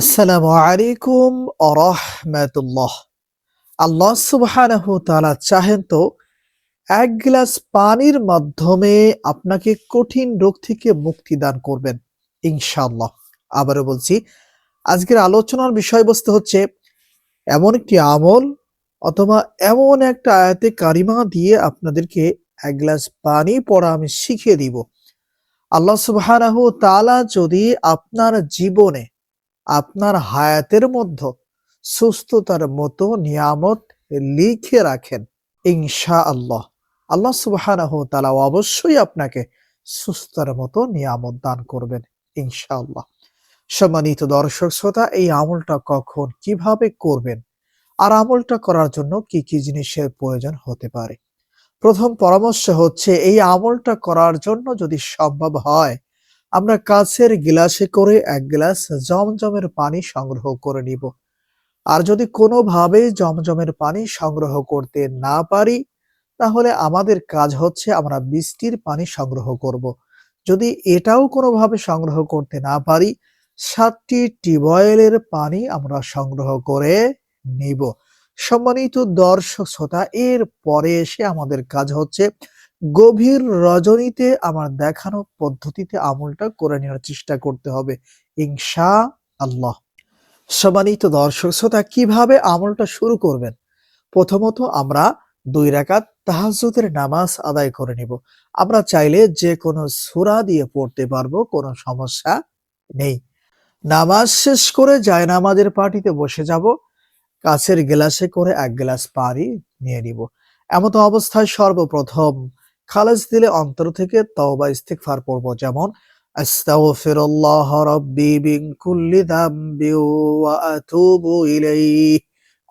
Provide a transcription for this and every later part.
আসসালামু আলাইকুম আরহামাতুল্লাহ আল্লাহ সুবহানাহু তাআলা চাহেন তো, এক গ্লাস পানির মাধ্যমে আপনাকে কঠিন রোগ থেকে মুক্তি দান করবেন, ইনশাআল্লাহ। আবারও বলছি, আজকের আলোচনার বিষয়বস্তু হচ্ছে, এমন একটি আমল অথবা এমন একটা আয়াতে কারিমা দিয়ে আপনাদেরকে এক গ্লাস পানি পড়া আমি শিখিয়ে দিব। আল্লাহ সুবহানাহু তাআলা যদি আপনার জীবনে আপনার হায়াতের মধ্যে সুস্থতার মতো নিয়ামত লিখে রাখেন ইনশা আল্লাহ আল্লাহ সুবহানাহু তাআলা অবশ্যই আপনাকে সুস্থতার মতো নিয়ামত দান করবেন, ইনশাআল্লাহ। সম্মানিত দর্শক শ্রোতা, এই আমলটা কখন, কীভাবে করবেন, আর আমলটা করার জন্য কি কি জিনিসের প্রয়োজন হতে পারে? প্রথম পরামর্শ হচ্ছে, এই আমলটা করার জন্য যদি সম্ভব হয় আমরা কাছের গ্লাসে করে এক গ্লাস জমজমের পানি সংগ্রহ করে নিব আর যদি কোনোভাবে জমজমের পানি সংগ্রহ করতে না পারি, তাহলে আমাদের কাজ হচ্ছে আমরা বৃষ্টির পানি সংগ্রহ করব। যদি এটাও কোনোভাবে সংগ্রহ করতে না পারি, সাতটি টিউবওয়েলের পানি আমরা সংগ্রহ করে নিব সম্মানিত দর্শক, শ্রোতা এর পরে এসে আমাদের কাজ হচ্ছে গভীর রজনীতে আমার দেখানো পদ্ধতিতে আমলটা করে নেওয়ার চেষ্টা করতে হবে। ইনশা আল্লাহ। সম্মানিত দর্শক শ্রোতা, কীভাবে আমলটা শুরু করবেন? প্রথমত আমরা দুই রাকাত তাহাজ্জুদের নামাজ আদায় করে নিব। আমরা চাইলে যে কোনো সূরা দিয়ে পড়তে পারব, কোনো সমস্যা নেই। নামাজ শেষ করে যায় নামাজের পার্টিতে বসে যাব, কাছের গ্লাসে করে এক গ্লাস পানি নিয়ে নিব। এমত অবস্থায় সর্বপ্রথম খালাস দিলে অন্তর থেকে তওবা, ইস্তিগফার পড়ব। যেমন, আস্তাগফিরুল্লাহ রাব্বি মিন কুল্লি ওয়া আতুবু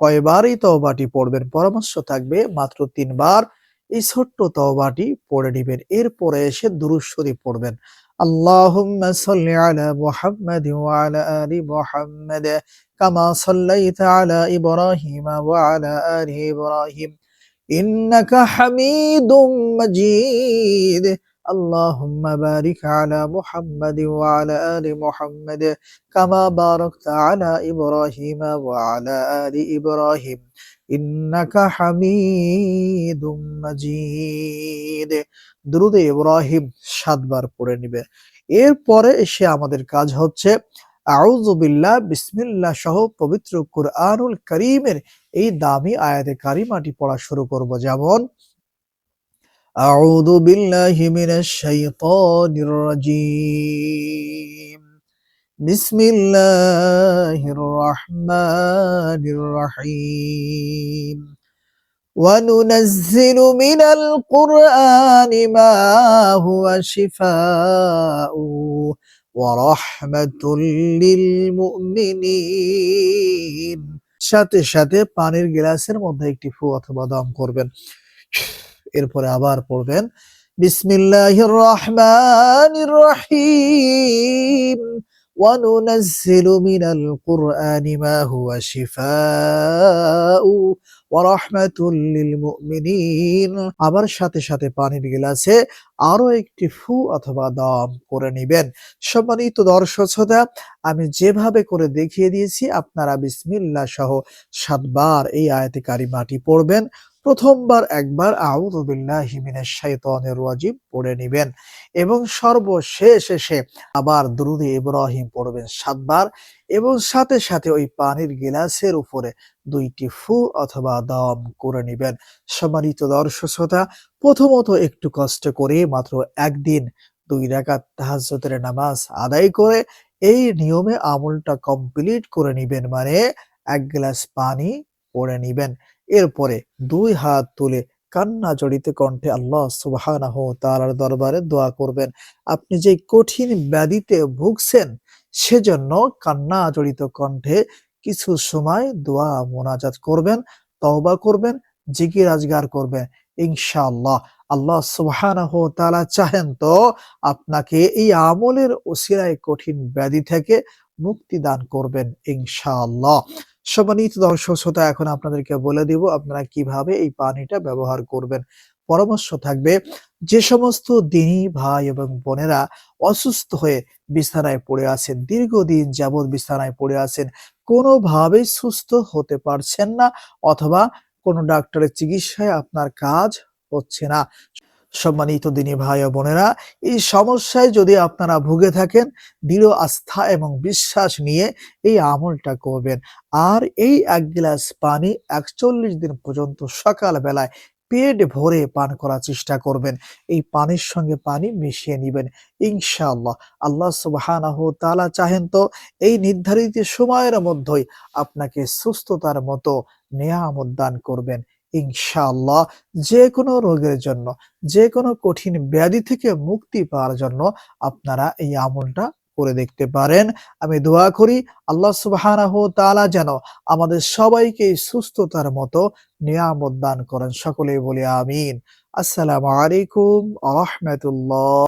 কয়বারই তওবাটি পড়বেন? পরামর্শ থাকবে মাত্র তিনবার এই ছোট্ট তওবাটি পড়ে নেবেন। এরপরে এসে দুরূদ শরীফ পড়বেন। আল্লাহুম্মা সাল্লি আলা মুহাম্মাদ ওয়া আলা আলি মুহাম্মাদ কামা সাল্লাইতা আলা ইব্রাহিম ওয়া আলা আলি ইব্রাহিম। إنك حميد مجيد اللهم بارك على محمد وعلى آل محمد كما باركت على إبراهيم وعلى آل إبراهيم إنك حميد مجيد দ্রুদ ইব্রাহিম সাতবার পড়ে নিবে এরপরে এসে আমাদের কাজ হচ্ছে আউজুবিল্লাহ বিসমিল্লাহ সহ পবিত্র কুরআনুল করিমের এই দামি আয়াতে কারিমাটি পড়া শুরু করব যেমন أعوذ بالله من الشيطان الرجيم بسم الله الرحمن الرحيم وننزل من القرآن ما هو شفاء ورحمة للمؤمنين সাথে সাথে পানির গ্লাসের মধ্যে একটি ফু অথবা দম করবেন। এরপরে আবার পড়বেন, বিসমিল্লাহির রহমান রহিম। وننزل من القرآن ما هو شفاء ورحمة للمؤمنين আবার সাথে সাথে পানির গিলাসে আরো একটি ফু অথবা দম করে নেবেন সম্মানিত দর্শক শ্রোতা আমি যেভাবে করে দেখিয়ে দিয়েছি আপনারা বিসমিল্লাহ সহ সাতবার এই আয়াতে কারিমাটি পড়বেন প্রথমবার একবার রাজিম পড়ে নেবেন এবং সর্বশেষ এসে আবার দুরুদে ইব্রাহিম পড়বেন সাতবার এবং সাথে সাথে ওই পানির গিলাসের উপরে দুইটি ফু অথবা দম করে নেবেন। সম্মানিত দর্শক শ্রোতা, প্রথমত একটু কষ্ট করে মাত্র একদিন দুই রাকাত তাহাজ্জুদের নামাজ আদায় করে এই নিয়মে আমলটা কমপ্লিট করে নিবেন মানে এক গ্লাস পানি পড়ে নিবেন। এরপরে দুই হাত তুলে কান্না জড়িত কণ্ঠে আল্লাহ সুবহানাহু তাআলার দরবারে দোয়া করবেন। আপনি যে কঠিন ব্যাধিতে ভুগছেন, সেজন্য কান্না জড়িত কণ্ঠে কিছু সময় দোয়া মোনাজাত করবেন, তওবা করবেন, জিকির আজগার করবেন। ইনশাআল্লাহ আল্লাহ সুবহানাহু তাআলা চাহেন তো আপনাকে এই আমলের ওসিলায় কঠিন ব্যাধি থেকে মুক্তি দান করবেন ইনশাআল্লাহ। সম্মানিত দর্শক শ্রোতা এখন আপনাদেরকে বলে দিব আপনারা কীভাবে এই পানিটা ব্যবহার করবেন। পরামর্শ থাকবে, যে সমস্ত দিনী ভাই এবং বোনেরা অসুস্থ হয়ে বিছানায় পড়ে আছেন, দীর্ঘদিন যাবৎ বিছানায় পড়ে আছেন, কোনোভাবেই সুস্থ হতে পারছেন না অথবা কোনো ডাক্তারের চিকিৎসায় আপনার কাজ হচ্ছে না। সম্মানিত দিনী ভাই ও বোনেরা, এই সমস্যায় যদি আপনারা ভুগে থাকেন, দৃঢ় আস্থা এবং বিশ্বাস নিয়ে এই আমলটা করবেন। আর এই এক গ্লাস পানি একচল্লিশ দিন পর্যন্ত সকাল বেলায় পেট ভরে পান করার চেষ্টা করবেন। এই পানির সঙ্গে পানি মিশিয়ে নেবেন, ইনশাআল্লাহ। আল্লাহ সুবহানাহু তালা চাহেন তো এই নির্ধারিত সময়ের মধ্যেই আপনাকে সুস্থতার মতো নেয়ামত দান করবেন। ইনশাআল্লাহ যে কোনো রোগের জন্য যে কোনো কঠিন ব্যাধি থেকে মুক্তি পাওয়ার জন্য আপনারা এই আমলটা করে দেখতে পারেন। আমি দোয়া করি আল্লাহ সুবহানাহু তাআলা যেন আমাদের সবাইকে সুস্থতার মতো নিয়ামত দান করেন। সকলেই বলি আমিন। আসসালামু আলাইকুম আ রাহমাতুল্লাহ।